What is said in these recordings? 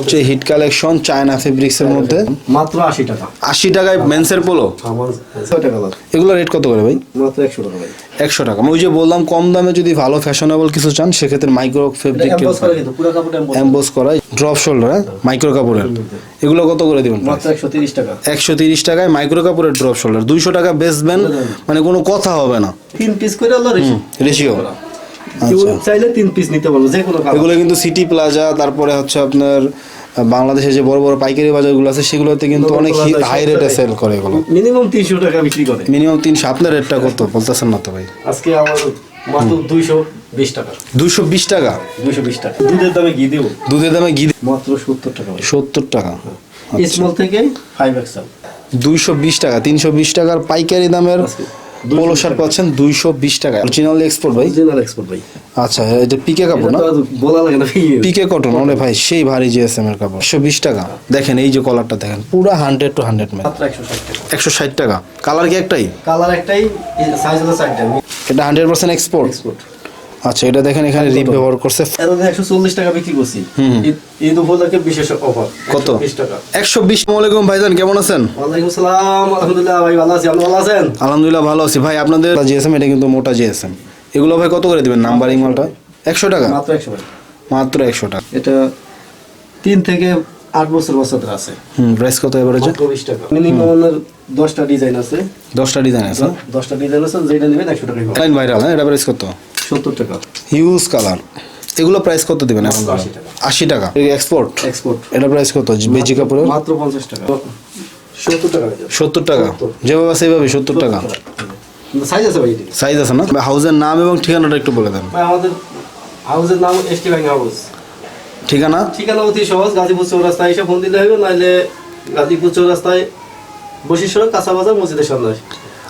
সবচেয়ে hit collection China ফেব্রিক্সের মধ্যে। মাত্র আশি টাকা। আশি টাকায় মেন্সের পোলো? আমার ছয়টা কালার এগুলো রেট কত করে ভাই? মাত্র একশো টাকা ভাই একশো টাকা। আমি ওই যে বললাম কম দামে যদি ভালো ফ্যাশনেবল কিছু চান সেক্ষেত্রে মাইক্রো ফেব্রিক এম্বস করে ড্রপ শোল্ডার হ্যাঁ? মাইক্রো কাপড়ের। এগুলো কত করে দিবেন মাত্র একশো তিরিশ টাকা। টাকায় মাইক্রো কাপড়ের ড্রপ শোল্ডার দুইশো টাকা বেচবেন মানে কোনো কথা হবে না। তিন পিস করে রেশিও। চাইলে তিন পিস নিতে পারব যে কোনো এগুলো কিন্তু সিটি প্লাজা তারপরে হচ্ছে আপনার বাংলাদেশে যে বড় বড় পাইকারি বাজারগুলো আছে সেগুলোতে কিন্তু অনেক হাই রেটে সেল করে এগুলো। মিনিমাম তিনশো টাকা বিক্রি করে। মিনিমাম তিনশো আপনার রেটটা কত? বলতেছেন না তো ভাই। আজকে আমার মাত্র দুইশো বিশ টাকা। দুইশো বিশ টাকা? দুইশো বিশ টাকা। দুধের দামে ঘি দেবো। দুধের দামে ঘি মাত্র সত্তর টাকা সত্তর টাকা। স্মল থেকে ফাইভ এক্সেল দুইশো বিশ টাকা তিনশো বিশ টাকার পাইকারি দামের পোলো শার্ট পাচ্ছেন দুইশো বিশ টাকা। অরিজিনাল এক্সপোর্ট ভাই? অরিজিনাল এক্সপোর্ট ভাই। আচ্ছা এটা পিকে কাপড় না? বলা লাগে না পিকে কটন ওরে ভাই সেই ভারী জিএসএম এর কাপড়। একশো বিশ টাকা। দেখেন এই যে কলারটা দেখেন পুরো হান্ড্রেড টু হান্ড্রেড ম্যাচ একশো ষাট টাকা। ষাট টাকা। কালার কি একটাই? কালার একটাই সাইজ হলো চারটা এটা হান্ড্রেড পার্সেন্ট এক্সপোর্ট এক্সপোর্ট আচ্ছা এটা দেখেন এখানে রিপ ব্যবহার করছে। এতদিন একশো চল্লিশ টাকা বিক্রি করছি। ঈদ- উপলক্ষে বিশেষ অফার কত? বিশ টাকা। একশো বিশ আলাইকুম ভাইজান কেমন আছেন? ওয়ালাইকুম সালাম আলহামদুলিল্লাহ ভাই ভালো আছি। আপনি ভালো আছেন? আলহামদুলিল্লাহ ভালো আছি। ভাই আপনাদের জিএসএম এটা কিন্তু মোটা জিএসএম। এগুলো ভাই কত করে দিবেন? নাম্বারিং মালটা? একশো টাকা? মাত্র একশো মাত্র একশো টাকা। এটা তিন থেকে আট বছর বাচ্চাদের আছে। হুম প্রাইস কত টাকা। মিনিমাম আপনার দশটা ডিজাইন আছে। দশটা ডিজাইন আছে? দশটা ডিজাইন আছে যেটা নেবেন একশো পাবেন ভাইরাল হ্যাঁ? এটা প্রাইস কত? সত্তর টাকা। হিউজ কালার এগুলো প্রাইস কত দিবেন এখন? আশি টাকা। এক্সপোর্ট এক্সপোর্ট এটা প্রাইস কত? বেজি কাপড়ের? মাত্র পঞ্চাশ টাকা। সত্তর টাকা যেভাবে সেভাবে সত্তর টাকা। সাইজ আছে ভাই সাইজ আছে না? হাউসের নাম এবং ঠিকানাটা একটু বলে দেন। আমাদের হাউসের নাম এস টি ব্যাংক হাউস ঠিকানা? ঠিকানা অতি সহজ গাজীপুর চৌরাস্তায় এসে ফোন দিলে হবে নাহলে গাজীপুর চৌরাস্তায় বশির কাঁচা বাজার মসজিদের সামনে।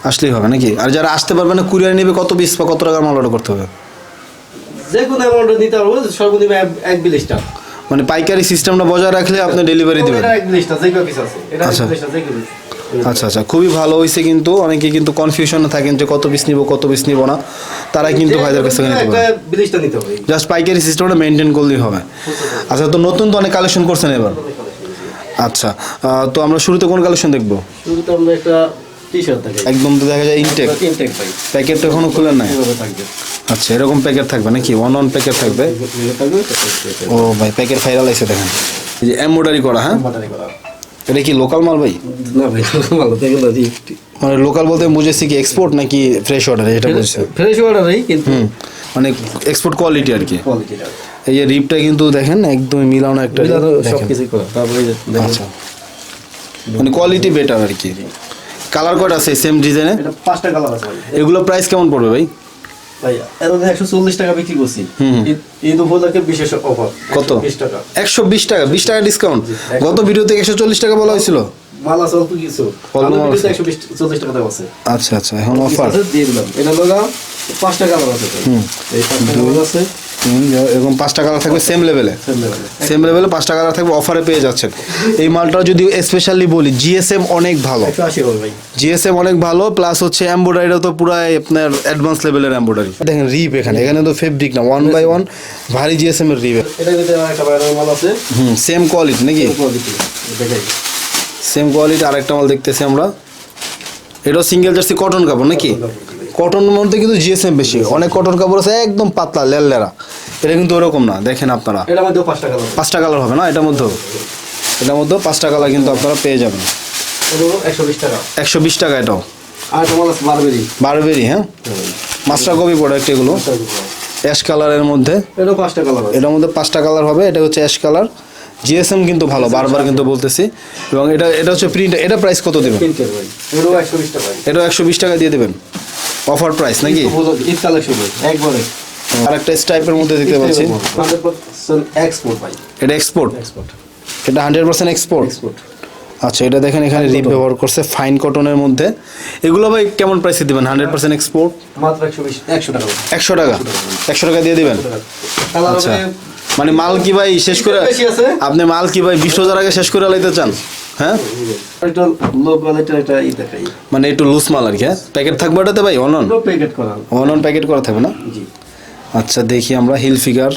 আসলেই হবে নাকি? আর যারা আসতে পারবে না কুরিয়ার নেবে কত পিস বা কত টাকার মাল অর্ডার করতে হবে? যে কোনো অ্যামাউন্ট নিতে পারব সর্বনিম্ন এক- এক বিলিশটা মানে পাইকারি সিস্টেমটা বজায় রাখলে আপনি ডেলিভারি দিবেন। আচ্ছা। আচ্ছা আচ্ছা। খুবই ভালো হয়েছে কিন্তু অনেকে কিন্তু কনফিউশনে থাকেন যে কত পিস নিব কত পিস নিব না। তারা কিন্তু ভাইদের কাছ থেকে নিতে পারে। জাস্ট পাইকারি সিস্টেমটা মেনটেন করলেই হবে। আচ্ছা তো নতুন তো অনেক কালেকশন করছেন এবার? আচ্ছা তো আমরা শুরুতে কোন কালেকশন দেখব? শুরুতে আমরা একটা একদম তো দেখা যায় ইনটেক ইনটেক পাই প্যাকেটটা এখনও খুলেন নাই? আচ্ছা এরকম প্যাকেট থাকবে নাকি? ওয়ান ওয়ান প্যাকেট থাকবে? ও ভাই প্যাকেট ফাইরাল আছে দেখেন। এই যে এমব্রয়ডারি করা হ্যাঁ? এটা কি লোকাল মাল ভাই? না ভাই জি মানে লোকাল বলতে বুঝেছি কি এক্সপোর্ট নাকি ফ্রেশ অর্ডার এটা বুঝছে। ফ্রেশ অর্ডারই কিন্তু মানে এক্সপোর্ট কোয়ালিটি আর কি। এই যে রিপটা কিন্তু দেখেন একদম মিলানো একটা সব কিছু করা তারপরে দেখেন। আচ্ছা। মানে কোয়ালিটি বেটার আর কি। কালার কয়টা আছে সেম ডিজাইনে এটা পাঁচটা কালার আছে এগুলো প্রাইস কেমন পড়বে ভাই? একশো চল্লিশ টাকা বিক্রি করছি ঈদ- ঈদ উপলক্ষে বিশেষ অফার কত? টাকা। একশো বিশ টাকা বিশ টাকা ডিসকাউন্ট গত ভিডিওতে একশো চল্লিশ টাকা বলা হয়েছিল? মাল আছে অল্প কিছু। একশো বিশ চল্লিশ টাকা দাম আছে। আচ্ছা আচ্ছা এখন অফার দিয়ে দিলাম। এটা লোক পাঁচটা কালার আছে এই পাঁচটা কালার আছে। এরকম পাঁচটা কালার থাকবে সেম লেভেলে সেম লেভেলে পাঁচটা কালার থাকবে অফারে পেয়ে যাচ্ছেন। এই মালটা যদি স্পেশালি বলি জিএসএম অনেক ভালো। জিএসএম অনেক ভালো প্লাস হচ্ছে এমব্রয়ডারিটা তো পুরো আপনার অ্যাডভান্স লেভেলের এমব্রয়ডারি দেখেন রিপ এখানে। এখানে তো ফেব্রিক না ওয়ান বাই ওয়ান ভারী জিএসএম এর রিপ হুম সেম কোয়ালিটি নাকি? সেম কোয়ালিটি আরেকটা মাল দেখতেছি আমরা। এটাও সিঙ্গেল জার্সি কটন কাপড় নাকি? কটনের মধ্যে কিন্তু জিএসএম বেশি অনেক কটন কাপড় আছে একদম পাতলা লেললেরা। এটা কিন্তু ওরকম না দেখেন আপনারা। এটার মধ্যেও পাঁচটা কালার পাঁচটা কালার হবে না? এটার মধ্যেও? এটার মধ্যেও পাঁচটা কালার কিন্তু আপনারা পেয়ে যাবেন। একশো বিশ টাকা। একশো বিশ টাকা এটাও। আর বারবেরি। বারবেরি হ্যাঁ? মাস্টার কপি প্রোডাক্ট এগুলো। অ্যাশ কালারের মধ্যে। এটাও পাঁচটা কালার এটার মধ্যে পাঁচটা কালার হবে এটা হচ্ছে অ্যাশ কালার। জিএসএম কিন্তু ভালো বারবার কিন্তু বলতেছি। এবং এটা এটা হচ্ছে প্রিন্ট এটা প্রাইস কত দেবেন? এটাও একশো বিশ টাকা দিয়ে দেবেন। অফার প্রাইস নাকি? ঈদ কালেকশন একবারে। আর স্টাইপের মধ্যে দেখতে পাচ্ছি। এক্সপোর্ট ভাই। এটা এক্সপোর্ট এক্সপোর্ট এটা এক্সপোর্ট আচ্ছা এটা দেখেন এখানে রিপ ব্যবহার করছে ফাইন কটনের মধ্যে। এগুলো ভাই কেমন প্রাইসে দিবেন? হান্ড্রেড পার্সেন্ট এক্সপোর্ট মাত্র একশো টাকা। একশো টাকা? একশো টাকা। দিয়ে দিবেন? আচ্ছা। মানে মাল কি ভাই শেষ করে আপনি মাল কি ভাই বিশ হাজার আগে শেষ করে লাইতে চান? হ্যাঁ? একটা লো কোয়ালিটির একটা ই দেখাই। মানে একটু লুজ মাল আর কি হ্যাঁ? প্যাকেট থাকবে ওটাতে ভাই অনন প্যাকেট করা। অনন প্যাকেট করা থাকবে না? জি। আচ্ছা দেখি আমরা হিল ফিগার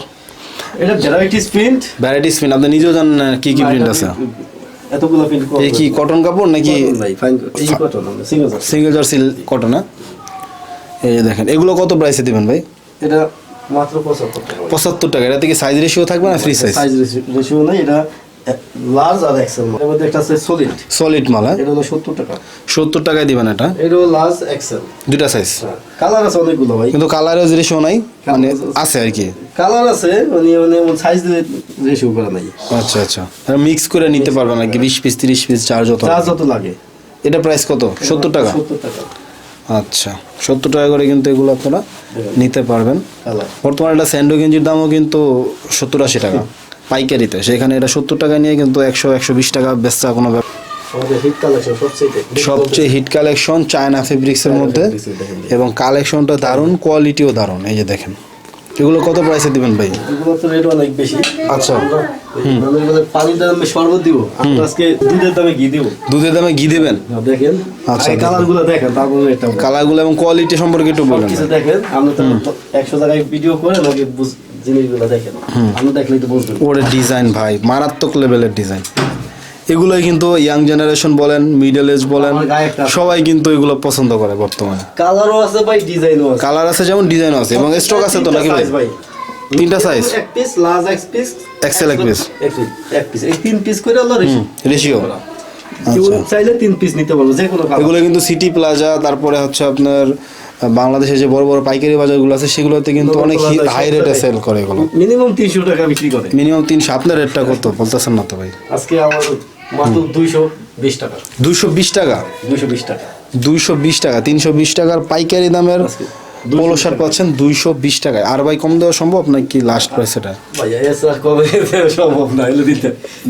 এটা ভ্যারাইটিস প্রিন্ট ভ্যারাইটিস প্রিন্ট আপনি নিজেও জানেন কি কি প্রিন্ট আছে? এতগুলো প্রিন্ট এই কি কটন কাপড় নাকি এই cotton single single jersey cotton না এই দেখেন এগুলো কত প্রাইসে দিবেন ভাই? এটা মাত্র 75 টাকা। পঁচাত্তর টাকা এটা থেকে সাইজ রেশিও থাকবে না ফ্রি সাইজ সাইজ রেশিও নাই এটা লার্জ আর এক্সেল এর মধ্যে একটা আছে সলিড সলিড মাল হ্যাঁ। এটা হলো 70 টাকা। সত্তর টাকায় দিবেন এটা। এটা লার্জ এক্সেল দুটা সাইজ কালার আছে অনেকগুলো ভাই। কিন্তু কালারের রেশিও নাই মানে আছে। আর কি। কালার আছে মানে মানে সাইজ রেশিও করা নাই। আচ্ছা আচ্ছা। মিক্স করে নিতে পারবেন নাকি বিশ পিস তিরিশ পিস চার যত। চার্জ যত লাগে। এটা প্রাইস কত? সত্তর টাকা? 70 টাকা। আচ্ছা। সত্তর টাকা করে কিন্তু এগুলো আপনারা নিতে পারবেন। বর্তমানে এটা স্যান্ডো গেঞ্জির দামও কিন্তু সত্তর আশি টাকা। পাইকারিতে। সেখানে এটা সত্তর টাকা নিয়ে কিন্তু একশো একশো বিশ টাকা বেচা কোনো ব্যাপার। সবচেয়ে হিট কালেকশন চায়না ফেব্রিক্সের মধ্যে। এবং কালেকশনটা দারুণ কোয়ালিটিও দারুণ। এই যে দেখেন। এগুলো কত প্রাইসে দিবেন ভাই? এগুলো তো রেট অনেক বেশি। আচ্ছা। পানির দামে শরবত দিব। আজকে দুধের দামে ঘি দিব। দুধের দামে ঘি দেবেন? দেখেন। আচ্ছা, কালারগুলো দেখেন তারপরে এটা কালারগুলো এবং কোয়ালিটি সম্পর্কে একটু বলেন। দেখেন তো জায়গায় ভিডিও করে নাকি জিনিসগুলো দেখেন আপনি দেখলেই তো বুঝবেন। ওরে ডিজাইন ভাই মারাত্মক লেভেলের ডিজাইন এগুলোই কিন্তু ইয়াং জেনারেশন বলেন মিডল এজ বলেন। সবাই কিন্তু এগুলো পছন্দ করে বর্তমানে। কালারও আছে ভাই ডিজাইনও আছে। কালার আছে যেমন ডিজাইন আছে এবং স্টক আছে তো নাকি ভাই? তিনটা size? এক পিস লার্জ এক পিস XL এক piece? এক পিস এই তিন পিস করে হলো রেশিও আচ্ছা। চাইলে তিন পিস নিতে পারব যে কোনো এগুলো কিন্তু সিটি প্লাজা তারপরে হচ্ছে আপনার বাংলাদেশে যে বড় বড় পাইকারি বাজারগুলো আছে সেগুলোতে কিন্তু অনেক হাই রেটে সেল করে এগুলো। মিনিমাম তিনশো টাকা বিক্রি করে। মিনিমাম তিনশো আপনার রেটটা কত? বলতেছেন না তো ভাই। আজকে আমার মাত্র দুইশো বিশ টাকা। দুইশো বিশ টাকা? দুইশো বিশ টাকা। দুইশো বিশ টাকা তিনশো বিশ টাকার পাইকারি দামের পোলো শার্ট পাচ্ছেন দুইশো বিশ টাকায়। আর ভাই কম দেওয়া সম্ভব নাকি লাস্ট প্রাইস এটা? সম্ভব না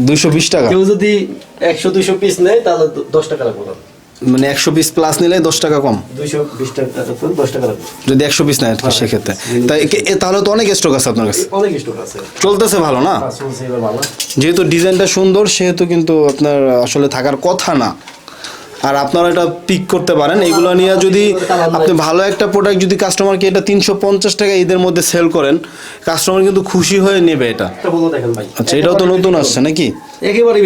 দুইশো বিশ টাকা? কেউ যদি একশো দুইশো পিস নেয় তাহলে দশ টাকা না মানে একশো পিস প্লাস নিলে দশ টাকা কম। যদি একশো পিস নেয় সেক্ষেত্রে। তাই তাহলে তো অনেক স্টক আছে আপনার কাছে। অনেক স্টক আছে। চলতেছে ভালো না? এবার যেহেতু ডিজাইনটা সুন্দর সেহেতু কিন্তু আপনার আসলে থাকার কথা না। আর আপনারা এটা পিক করতে পারেন। এগুলো নিয়ে যদি আপনি ভালো একটা প্রোডাক্ট যদি কাস্টমারকে এটা তিনশো পঞ্চাশ টাকা ঈদের মধ্যে সেল করেন কাস্টমার কিন্তু খুশি হয়ে নেবে এটা। আচ্ছা এটাও তো নতুন আসছে নাকি? একেবারে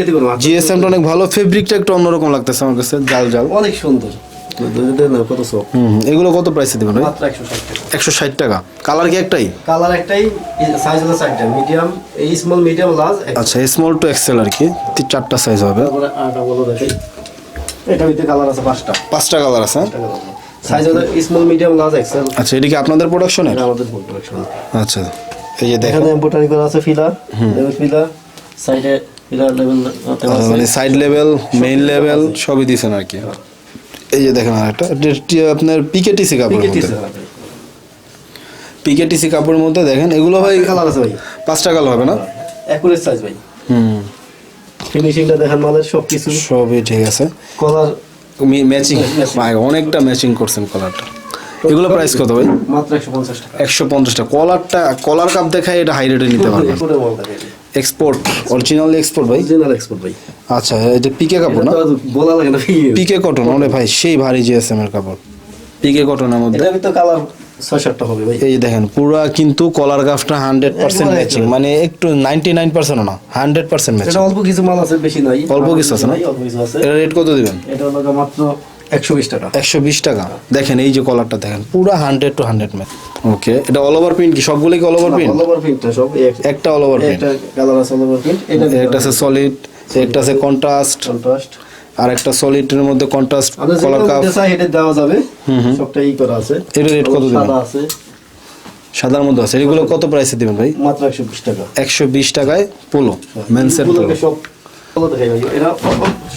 জিএসএমটা অনেক ভালো ফেব্রিকটা একটু অন্যরকম লাগতেছে আমার কাছে জাল জাল। অনেক সুন্দর। এগুলো কত প্রাইসে দেবেন একশো ষাট টাকা। কালার কি একটাই? কালার একটাই সাইজ হলো চারটা মিডিয়াম এই স্মল মিডিয়াম লার্জ আচ্ছা স্মল টু এক্সেল আর কি চারটা সাইজ হবে তারপরে আটা বলো দেখাই এটা ভিতরে কালার আছে পাঁচটা। পাঁচটা কালার আছে হ্যাঁ? সাইজ হলো স্মল মিডিয়াম লার্জ এক্সেল আচ্ছা এটা কি আপনাদের প্রোডাকশনের আমাদের ফুল আচ্ছা এই যে দেখেন করা আছে ফিলার লেভেল ফিলার সাইডে ফিলার লেভেল মানে সাইড লেভেল মেইন লেভেল সবই দিয়েছেন আর কি। এই যে দেখেন আর একটা আপনার পিকেটিসি কাপড়ের মধ্যে। পিকেটিসি কাপড়ের মধ্যে দেখেন এগুলো ভাই কালার আছে ভাই। পাঁচটা কালো হবে না? অ্যাকুরেট সাইজ ভাই। হুম। ফিনিশিংটা দেখেন মালের সব কিছু সবই ঠিক আছে। কলার ম্যাচিং অনেকটা ম্যাচিং করছেন কলারটা এগুলো প্রাইস কত ভাই? মাত্র একশো পঞ্চাশ টাকা। একশো পঞ্চাশটা কলারটা কলার কাপ দেখায় এটা হাই রেটে নিতে পারবেন। এক্সপোর্ট অরিজিনাল এক্সপোর্ট ভাই? অরিজিনাল এক্সপোর্ট ভাই। আচ্ছা এটা পিকে কাপড় না? বলা লাগে না। পিকে কটন ওরে ভাই সেই ভারী জিএসএম এর কাপড়। পিকে কটনের মধ্যে। এটা ভিতরে কালার ছয় সাতটা হবে ভাই। এই দেখেন পুরা কিন্তু কলার গাফটা হান্ড্রেড পার্সেন্ট ম্যাচিং মানে একটু নাইনটি নাইন পার্সেন্ট না হান্ড্রেড পার্সেন্ট ম্যাচিং অল্প কিছু মাল আছে বেশি নাই। অল্প কিছু আছে না? অল্প কিছু আছে। এটা রেট কত দিবেন? এটা হলো মাত্র একশো বিশ টাকা। একশো বিশ টাকা। দেখেন এই যে কলারটা দেখেন পুরা hundred to hundred match okay এটা অল ওভার প্রিন্ট কি? সবগুলো কি all over print all over প্রিন্টটা সব একটা অল ওভার প্রিন্ট একটা কালার আছে অল ওভার প্রিন্ট এটা একটা আছে সলিড একটা আছে কন্ট্রাস্ট কন্ট্রাস্ট আর একটা সলিডের মধ্যে কন্ট্রাস্ট কলার কাপ এটা দেওয়া যাবে। হুম সবটাই করা আছে। এটা রেট কত দিবেন? সাদা আছে। সাদার মধ্যে আছে। এগুলো কত প্রাইসে দিবেন ভাই? মাত্র একশো বিশ টাকা। একশো বিশ টাকায় পোলো মেনসের পোলো সব ভালো দেখাই ভাই। এরা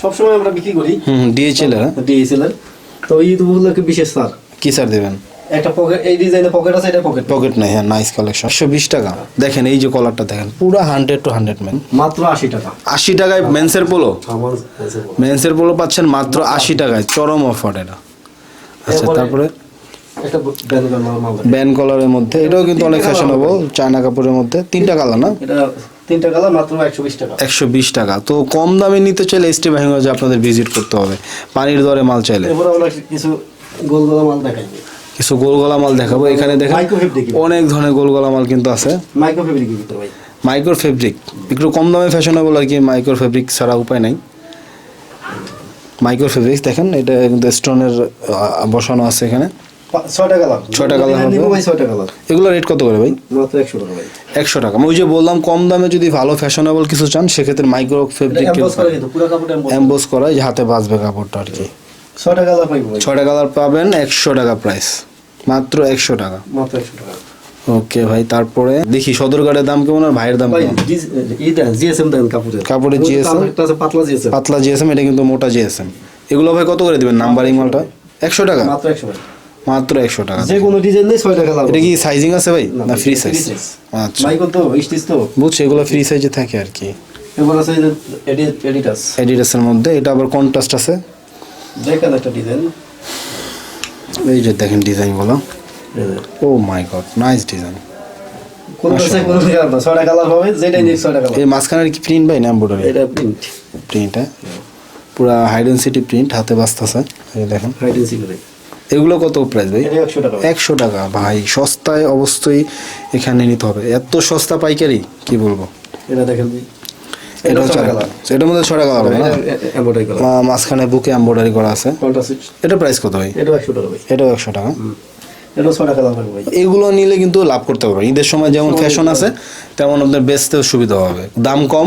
সবসময় আমরা বিক্রি করি। হুম ডিএচএল হ্যাঁ? ডিএসএল এর। তো দুগুলোকে বিশেষ স্যার কি স্যার দেবেন? একটা পকেট এই ডিজাইনের পকেট আছে এটা পকেট পকেট নেই হ্যাঁ নাইস কালেকশন একশো বিশ টাকা। দেখেন এই যে কলারটা দেখেন পুরা হান্ড্রেড টু হান্ড্রেড মেন মাত্র আশি টাকা। আশি টাকায় মেন্সের পোলো মেন্সের পোলো পাচ্ছেন মাত্র আশি টাকায় চরম অফার এটা। আচ্ছা তারপরে? ব্যান কলারের মধ্যে এটাও কিন্তু অনেক ফ্যাশনেবল চায়না কাপড়ের মধ্যে। তিনটা কালার না? তিনটা কালার মাত্র একশো বিশ টাকা। একশো বিশ টাকা। তো কম দামে নিতে চাইলে এসটি বাহিনীগঞ্জে আপনাদের ভিজিট করতে হবে। পানির দরে মাল চাইলে। কিছু গোল গোলা মাল দেখাই। কিছু গোলগলা মাল দেখাবো। এখানে দেখেন অনেক ধরনের গোলগলা মাল কিন্তু আছে। মাইক্রো ফেব্রিকের ভাই। মাইক্রো ফেব্রিক একটু কম দামে ফ্যাশনেবল আর কি মাইক্রো ফেব্রিক ছাড়া উপায় নাই। মাইক্রো ফেব্রিক দেখেন এটা কিন্তু স্টোনের বসানো আছে এখানে। এগুলো রেট কত করে ভাই? একশো টাকা আমি ওই যে বললাম কম দামে যদি ভালো ফ্যাশনেবল কিছু চান সেক্ষেত্রে মাইক্রো ফেব্রিক এমবস করে যে হাতে বাঁচবে কাপড়টা আর কি। ছয়টা কালার পাবেন একশো টাকা প্রাইস মাত্র একশো টাকা। মাত্র একশো টাকা। ওকে ভাই তারপরে? দেখি সদরঘাটের দাম কেমন আর ভাইয়ের দাম জিএসএম দেন কাপড়ের। কাপড়ের যে আছে পাতলা জিএসএম। পাতলা জিএসএম এটা কিন্তু মোটা জিএসএম। এগুলো ভাই কত করে দিবেন নাম্বারিং মালটা? একশো টাকা? মাত্র একশো টাকা। মাত্র একশো টাকা। যে কোনো ডিজাইন নেই ছয়টা কালার এটা কি সাইজিং আছে ভাই? না, ফ্রি সাইজ আচ্ছা। মাইকল তো স্টিচ তো? বুঝছি এগুলো ফ্রি সাইজে থাকে আর কি। এবার আছে এডিট এডিটাস এডিডাসের মধ্যে এটা আবার কন্ট্রাস্ট আছে? দেখেন একটা ডিজাইন এই যে দেখেন ডিজাইনগুলো। Oh my god nice design এই মাঝখানের কি প্রিন্ট ভাই না এমব্রয়ডারি এটা প্রিন্ট প্রিন্ট পুরা হাইডেন্সিটি প্রিন্ট হাতে বাঁচতেছে এই দেখেন। এগুলো কত প্রাইস ভাই? একশো টাকা। ভাই সস্তায় অবশ্যই এখানে নিতে হবে। এত সস্তা পাইকারি কি বলব? এটা দেখেন। এটা হচ্ছে এটার মধ্যে ছটা কালার হবে মাঝখানে বুকে এমব্রয়ডারি করা আছে। এটা প্রাইস কত ভাই? এটা একশো টাকা এটাও একশো টাকা। এগুলো নিলে কিন্তু লাভ করতে পারবেন ঈদের সময় যেমন ফ্যাশন আছে তেমন আপনার বেচতেও সুবিধা হবে। দাম কম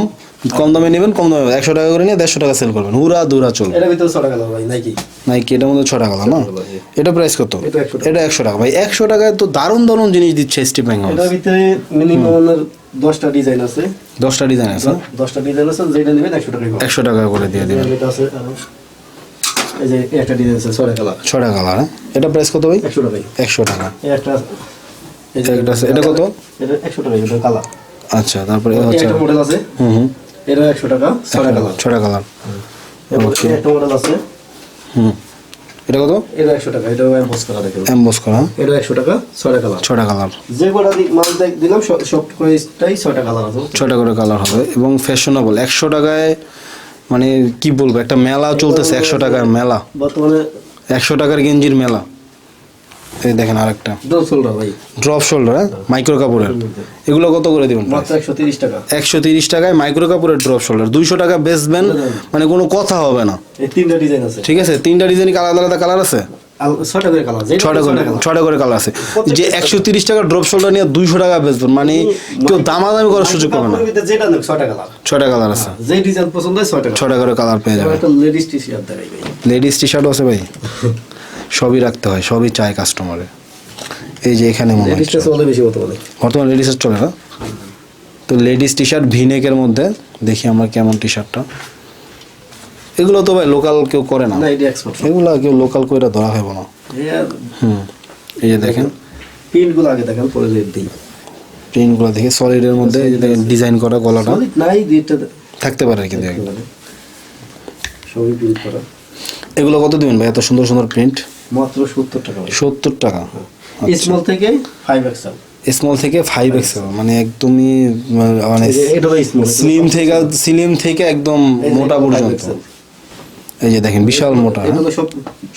কম দামে নেবেন কম দামে একশো টাকা করে নিয়ে দেড়শো টাকা সেল করবেন। হুরা দুরা চলবে। এটার ভিতরে ছয়টা কালার ভাই নাইকি নাইকি এটার মধ্যে ছটা কালার না? colour, এটা প্রাইস কত? এটা 100 টাকা। এটা একশো টাকা। ভাই একশো টাকায় তো দারুণ দারুণ জিনিস দিচ্ছে স্টিপ ব্যাঙ্ক এটার ভিতরে মিনিমাম দশটা ডিজাইন আছে। দশটা ডিজাইন আছে দশটা ডিজাইন আছে যেটা নেবেন একশো টাকা একশো টাকা করে দিয়ে দিবেন। এটা আছে এই যে একটা ডিজাইন আছে ছয়টা কালার। ছটা কালার হ্যাঁ? এটা প্রাইস কত ভাই? একশো টাকাই একশো টাকা। এই একটা। এটা কত? এটা টাকা এটা কালার। আচ্ছা তারপরে হচ্ছে একটা মডেল আছে। হুম হুম। এটা একশো টাকা ছয়টা কালার ছটা কালার এরপর একটা মডেল আছে। হুম। এটা কত? এটা একশো টাকা এটা একশো টাকা কালার ছটা কালার যে কটা মাল দিলাম সব সব কয়টাই কালার আছে। ছটা করে কালার হবে এবং ফ্যাশনেবল একশো টাকায় মানে কি বলব একটা মেলা চলতেছে একশো টাকার মেলা। বর্তমানে একশো টাকার গেঞ্জির মেলা। এই দেখেন আরেকটা। ডোর শোল্ডার ভাই। ড্রপ শোল্ডার হ্যাঁ? মাইক্রো কাপড়ের। এগুলো কত করে দিবেন মাত্র একশো তিরিশ টাকা। টাকায় মাইক্রো কাপড়ের ড্রপ শোল্ডার দুইশো টাকা বেচবেন মানে কোনো কথা হবে না। এই তিনটা ডিজাইন আছে। ঠিক আছে? তিনটা ডিজাইন আলাদা আলাদা কালার আছে? ছটা করে করে কালার আছে। যে একশো তিরিশ টাকা ড্রপ শোল্ডার নিয়ে দুইশো টাকা বেচবেন মানে কেউ দামাদামি করার সুযোগ পাবে না। ছটা কালার আছে। যে ডিজাইন পছন্দ হয় ছটা করে কালার পেয়ে যাবে। Ladies T shirt ladies T শার্টও আছে ভাই। সবই রাখতে হয় সবই চায় কাস্টমারে এই যে এখানে মনে চলে বর্তমানে লেডিসের চলে না? তো লেডিস টি শার্ট ভিনেকের মধ্যে দেখি আমরা কেমন টি শার্টটা এগুলো তো ভাই লোকাল কেউ করে না। এগুলো কেউ লোকাল করে ধরা হবে না। হুম এই যে দেখেন। প্রিন্টগুলো আগে দেখেন পরে রেট দিই। প্রিন্টগুলো দেখে সলিডের মধ্যে এই যে দেখেন। ডিজাইন করা গলাটা। নাই থাকতে পারে কিন্তু সবই প্রিন্ট করা। এগুলো কত দিবেন ভাই? এত সুন্দর সুন্দর প্রিন্ট মাত্র সত্তর টাকা সত্তর টাকা। স্মল থেকে ফাইভ এক্সেল স্মল থেকে ফাইভ এক্সেল মানে একদমই মানে এটা স্লিম থেকে স্লিম থেকে একদম মোটা পর্যন্ত। এই যে দেখেন বিশাল মোটা এটা হ্যাঁ?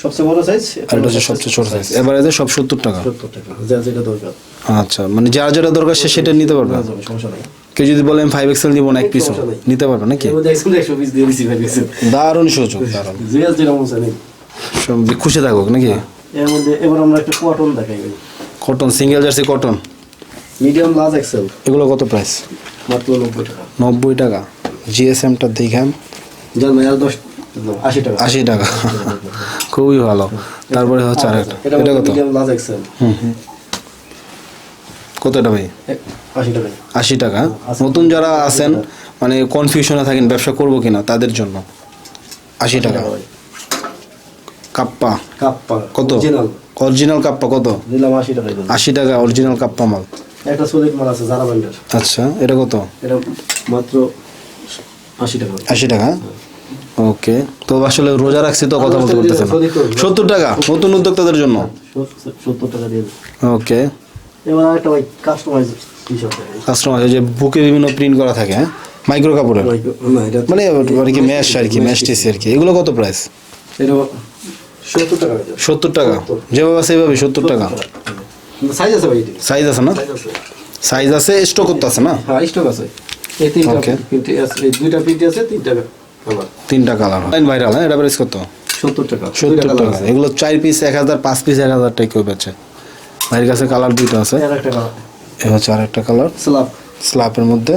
সবচেয়ে বড় সাইজ আর এটা হচ্ছে সবচেয়ে ছোট সাইজ এবারে সব সত্তর টাকা। সত্তর টাকা যা যেটা দরকার। আচ্ছা মানে যার যেটা দরকার সে সেটা নিতে পারবে? সমস্যা নাই। কেউ যদি বলেন ফাইভ এক্সেল না এক সমস্যা নিতে পারবে নাকি? পিস দারুণ সুযোগ দারুণ। খুশি থাকুক নাকি? এর মধ্যে এবার আমরা একটা কটন দেখাই cotton single jersey cotton medium large XL এগুলো কত প্রাইস মাত্র নব্বই টাকা। নব্বই টাকা। জিএসএমটা যার দশ আশি টাকা। আশি টাকা। খুবই ভালো। তারপরে হচ্ছে আরেকটা। এটা কত? মিডিয়াম লার্জ এক্সেল হুম হুম। কত এটা ভাই আশি টাকা। আশি টাকা। নতুন যারা আছেন মানে কনফিউশনে থাকেন ব্যবসা করব কিনা তাদের জন্য। আশি টাকা। কাপ্পা। কাপ্পা কত? অরিজিনাল অরিজিনাল কাপ্পা কত? দিলাম আশি টাকা আশি টাকা অরিজিনাল কাপ্পা মাল। একটা সলিড মাল আছে জারা ব্র্যান্ডের আচ্ছা এটা কত? এটা মাত্র আশি টাকা। আশি টাকা? ওকে তো আসলে রোজা রাখছি তো কথা বলতে না। সত্তর টাকা নতুন উদ্যোক্তাদের জন্য? সত্তর টাকা দিয়ে। ওকে। এবার আরেকটা ভাই কাস্টমাইজ কাস্টমার যে বুকে বিভিন্ন প্রিন্ট করা থাকে হ্যাঁ? মাইক্রো কাপড়ের? না মানে আর কি ম্যাশ আর কি ম্যাশ টিসি আর কি? এগুলো কত প্রাইস এটা সত্তর টাকা হয়ে যেভাবে আছে সেভাবে সত্তর টাকা। সাইজ আছে ভাই সাইজ আছে না? সাইজ আছে। স্টক করতে আছে না? হ্যাঁ স্টক আছে। এই তিনটা প্রিন্ট আছে এই দুইটা প্রিন্ট আছে তিনটা কালার তিনটা কালার ভাইরাল হ্যাঁ এটা প্রাইস কত? সত্তর টাকা। দুইটা সত্তর কালার টাকা এগুলো চার পিস এক হাজার পাঁচ পিস এক হাজার টাকা কেউ বেচে। ভাইয়ের কাছে কালার দুইটা আছে। আর একটা কালার এ হচ্ছে কালার স্ল্যাব মধ্যে।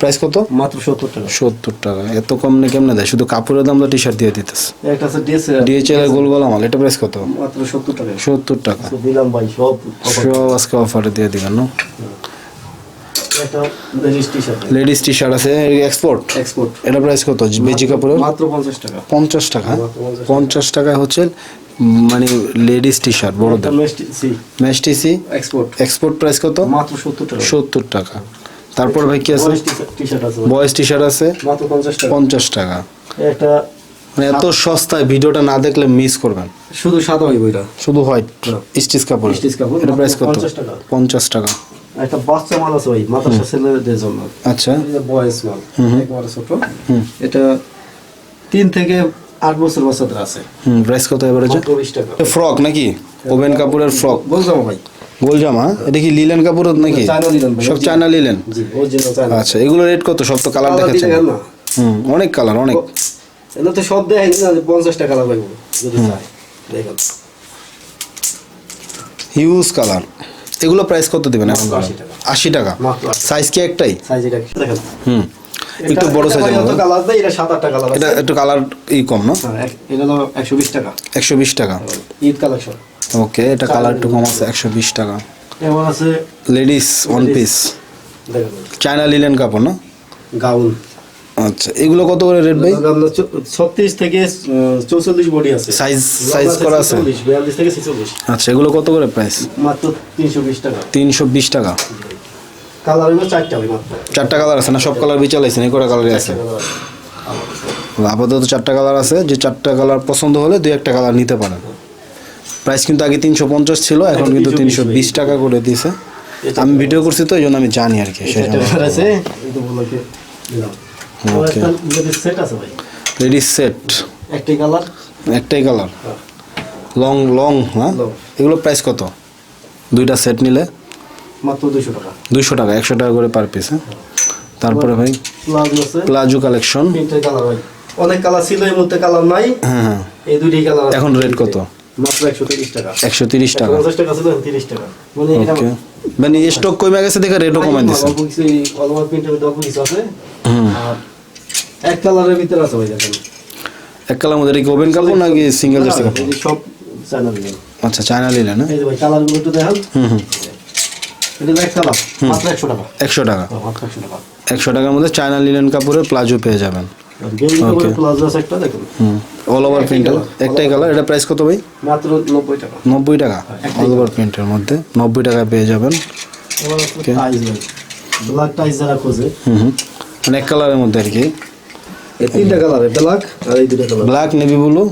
প্রাইস কত? মাত্র সত্তর টাকা। সত্তর টাকা। এত কম না কেমনে দেয়? শুধু কাপড়ের দাম টি শার্ট দিয়ে দিতেছে। একটা আছে ড্রেস ডিএচএল গোল গোল আমার এটা প্রাইস কত? মাত্র সত্তর টাকা। সত্তর টাকা। দিলাম ভাই সব সব আজকে অফারে দিয়ে দিবেন না? লেডিস টি শার্ট আছে এক্সপোর্ট এক্সপোর্ট এটা প্রাইস কত? বেজি কাপড়ের? মাত্র পঞ্চাশ টাকা। পঞ্চাশ টাকা? 50 পঞ্চাশ টাকায় হচ্ছে মানে লেডিস টি শার্ট বড়দের মেস্টি সি এক্সপোর্ট এক্সপোর্ট প্রাইস কত? মাত্র সত্তর টাকা। সত্তর টাকা। তারপর ভাই কি আছে? বয়েস টি শার্ট আছে পঞ্চাশ টাকা। একটা মানে এত সস্তায় ভিডিওটা না দেখলে মিস করবেন। শুধু সাদা হইব এটা শুধু হোয়াইট স্টিচ কাপড়। স্টিচ কাপড়, এটা প্রাইস কত? 50 টাকা। একটা বাচ্চা মাল আছে ভাই মাদ্রাসা ছেলেদের জন্য আচ্ছা। বয়েস মাল। একবারে ছোট। এটা তিন থেকে আট বছর বাচ্চাদের আছে। হুম প্রাইস কত এবারে টাকা। ফ্রক নাকি? ওভেন কাপড়ের ফ্রক। বলছো ভাই। গোল জামা এটা কি লিলেন কাপড় নাকি? সব চায়না লিলেন আচ্ছা এগুলো রেট কত? সব তো কালার কালার দেখাচ্ছেন হুম অনেক কালার অনেক। এটা তো সব দেয় না যে পঞ্চাশ টাকা লাগবে যদি দেখেন হিউজ কালার এগুলো প্রাইস কত দিবেন এখন? মাত্র 80 টাকা। আশি টাকা। সাইজ কি একটাই? সাইজ হুম। একটু বড় সাইজের কালার দেয়? এটা কালার একটু কালার ই কম না? হ্যাঁ, এটা হলো টাকা। একশো বিশ টাকা। ঈদ কালেকশন ওকে এটা কালার একটু কম আছে একশো বিশ টাকা। এমন আছে ladies one piece China linen কাপড় না? গাউন। আচ্ছা এগুলো কত করে রেট ভাই? ছত্রিশ থেকে চৌচল্লিশ বডি আছে। সাইজ সাইজ করা আছে? বিয়াল্লিশ থেকে ছেচল্লিশ। আচ্ছা এগুলো কত করে প্রাইস মাত্র তিনশো বিশ টাকা। তিনশো বিশ টাকা। কালার হলো চারটা ভাই মাত্র। চারটা কালার আছে না? সব কালার বিচালাইছেন এই কটা কালারই আছে। আপাতত চারটা কালার আছে যে চারটা কালার পছন্দ হলে দুই একটা কালার নিতে পারেন। প্রাইস কিন্তু আগে তিনশো পঞ্চাশ ছিল এখন কিন্তু তিনশো বিশ টাকা করে দিয়েছে। আমি ভিডিও করছি তো এই জন্য আমি জানি আর কি লেডিস সেট একটাই কালার? একটাই কালার। লং লং হ্যাঁ? Long. এগুলো প্রাইস কত? দুইটা সেট নিলে? মাত্র দুশো টাকা। একশো টাকা করে পার পিস হ্যাঁ? তারপরে ভাই প্লাজো আছে। প্লাজো কালেকশন তিনটে কালার ভাই। অনেক কালার ছিল এই মুহূর্তে কালার নাই। হ্যাঁ হ্যাঁ। এই দুইটাই কালার এখন রেট কত? মাত্র টাকা। টাকা। টাকা ছিল টাকা। মানে এটা মানে স্টক কমে গেছে দেখে রেটও কমাই দিছে। অল্প কিছু অলওভার প্রিন্টের ভিতরে অল্প কিছু আছে। আর এক কালারের ভিতরে আছে ভাই দেখেন। এক কালার মধ্যে কি ওভেন কাপড় নাকি সিঙ্গেল জার্সি কাপড়? সব চায়না আচ্ছা চায়না নিলে না এই ভাই কালারগুলো একটু দেখান। হুম হুম এটা হলো এক কালার মাত্র একশো টাকা। একশো টাকা। হ্যাঁ, একশো টাকা। একশো টাকার মধ্যে চায়না লিলেন কাপড়ের প্লাজো পেয়ে যাবেন। অল ওভার প্রিন্টের একটাই কালার এটা প্রাইস কত ভাই? মাত্র নব্বই টাকা। নব্বই টাকা। অল ওভার প্রিন্টের মধ্যে নব্বই টাকায় পেয়ে যাবেন। ব্ল্যাক টাইস যারা খোঁজে। হুম হুম। মানে এক কালারের মধ্যে আর কি। তিনটা কালার ব্ল্যাক আর এই দুটো কালার ব্ল্যাক নেভি ব্লু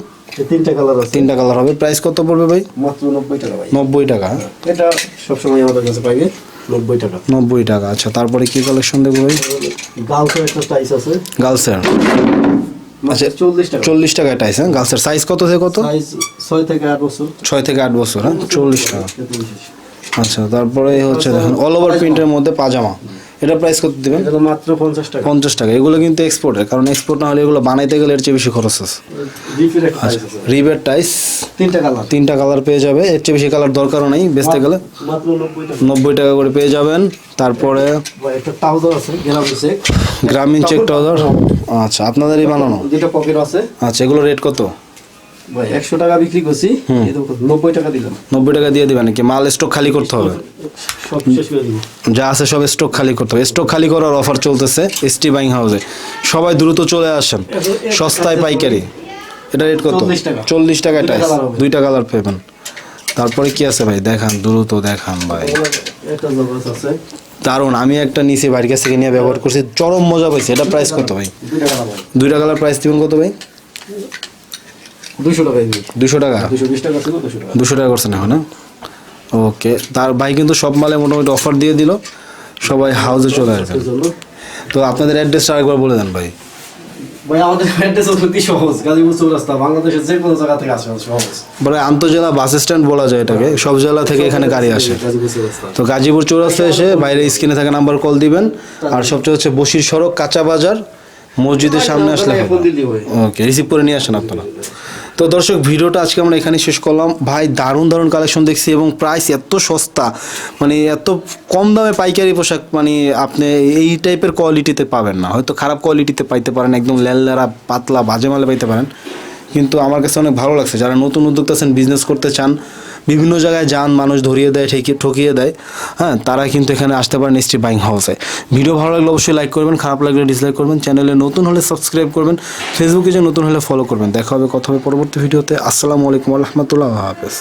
তিনটা কালার আছে। তিনটা কালার হবে। প্রাইস কত পড়বে ভাই? মাত্র নব্বই টাকা ভাই। নব্বই টাকা। এটা সবসময় আমাদের কাছে পাইবে। নব্বই টাকা। নব্বই টাকা। আচ্ছা তারপরে কি কালেকশন দেখব ভাই? গার্লসের একটা টাইস আছে। গার্লসের মাত্র চল্লিশ টাকা। চল্লিশ টাকায় টাইস হ্যাঁ? গার্লসের সাইজ কত থেকে কত? সাইজ ছয় থেকে আট বছর। ছয় থেকে আট বছর হ্যাঁ? চল্লিশ টাকা। আচ্ছা তারপরে হচ্ছে দেখেন অল ওভার প্রিন্টের মধ্যে পাজামা। এটা প্রাইস কত দিবেন? এটা মাত্র পঞ্চাশ টাকা। পঞ্চাশ টাকা। এগুলো কিন্তু এক্সপোর্টের কারণ এক্সপোর্ট না হলে এগুলো বানাইতে গেলে এর চেয়ে বেশি খরচ আছে। রিফিল একটা টাইস তিনটা কালার তিনটা কালার পেয়ে যাবে। এর চেয়ে বেশি কালার দরকারও নেই বেচতে গেলে। মাত্র নব্বই টাকা। নব্বই টাকা করে পেয়ে যাবেন। তারপরে একটা ট্রাউজার আছে গ্রাম চেক গ্রামীণ চেক ট্রাউজার আচ্ছা আপনাদেরই বানানো? যেটা পকেট আছে। আচ্ছা এগুলো রেট কত? ভাই একশো টাকা বিক্রি করছি নব্বই টাকা দিলাম। নব্বই টাকা দিয়ে দিবেন নাকি? মাল স্টক খালি করতে হবে। যা আছে সব স্টক খালি করতে হবে। স্টক খালি করার অফার চলতেছে এসটি বাইং হাউসে সবাই দ্রুত চলে আসেন। সস্তায় পাইকারি। এটা রেট কত? 40 চল্লিশ টাকা দুইটা টাইস colour দুইটা কালার পাবেন। তারপরে কি আছে ভাই? দেখান দ্রুত দেখান ভাই। দারুণ। আমি একটা নিচে বাড়ির কাছ থেকে নিয়ে ব্যবহার করছি। চরম মজা পাইছি। এটা প্রাইস কত ভাই? দুইটা কালার প্রাইস দিবেন কত ভাই? দুশো টাকা দুশো টাকা? ছিল করছেন এখন ওকে তার ভাই কিন্তু সব মালে মোটামুটি অফার দিয়ে দিল সবাই হাউসে চলে আসবেন তো আপনাদের অ্যাড্রেসটা আরেকবার বলে দেন ভাই। ভাই আমাদের অ্যাড্রেস অতি সহজ গাজীপুর চৌরাস্তা বাংলাদেশের যে কোনো জায়গা থেকে আসে সহজ। বলে আন্তজেলা বাস স্ট্যান্ড বলা যায় এটাকে সব জেলা থেকে এখানে গাড়ি আসে। তো গাজীপুর চৌরাস্তা এসে বাইরে স্ক্রিনে থাকা নাম্বার কল দিবেন। আর সবচেয়ে হচ্ছে বসির সড়ক কাঁচা বাজার মসজিদের সামনে আসলে হয়। ওকে রিসিভ করে নিয়ে আসেন আপনারা। তো দর্শক, ভিডিওটা আজকে আমরা এখানে শেষ করলাম। ভাই, দারুণ দারুণ কালেকশন দেখছি এবং প্রাইস এত সস্তা মানে এত কম দামে পাইকারি পোশাক মানে আপনি এই টাইপের কোয়ালিটিতে পাবেন না। হয়তো খারাপ কোয়ালিটিতে পাইতে পারেন, একদম ল্যাললেরা পাতলা, বাজে মালে পাইতে পারেন। কিন্তু আমার কাছে অনেক ভালো লাগছে। যারা নতুন উদ্যোক্তা আছেন বিজনেস করতে চান বিভিন্ন জায়গায় যান, মানুষ ধরিয়ে দেয় ঠেকিয়ে ঠকিয়ে দেয়। হ্যাঁ তারা কিন্তু এখানে আসতে পারে নিশ্চয়ই বাইং হাউসে ভিডিও ভালো লাগলে অবশ্যই লাইক করবেন, খারাপ লাগলে ডিসলাইক করবেন চ্যানেলে নতুন হলে সাবস্ক্রাইব করবেন ফেসবুকে যে নতুন হলে ফলো করবেন। দেখা হবে, কথা হবে পরবর্তী ভিডিওতে আসসালামু আলাইকুম রহমতুল্লাহ হাফেজ।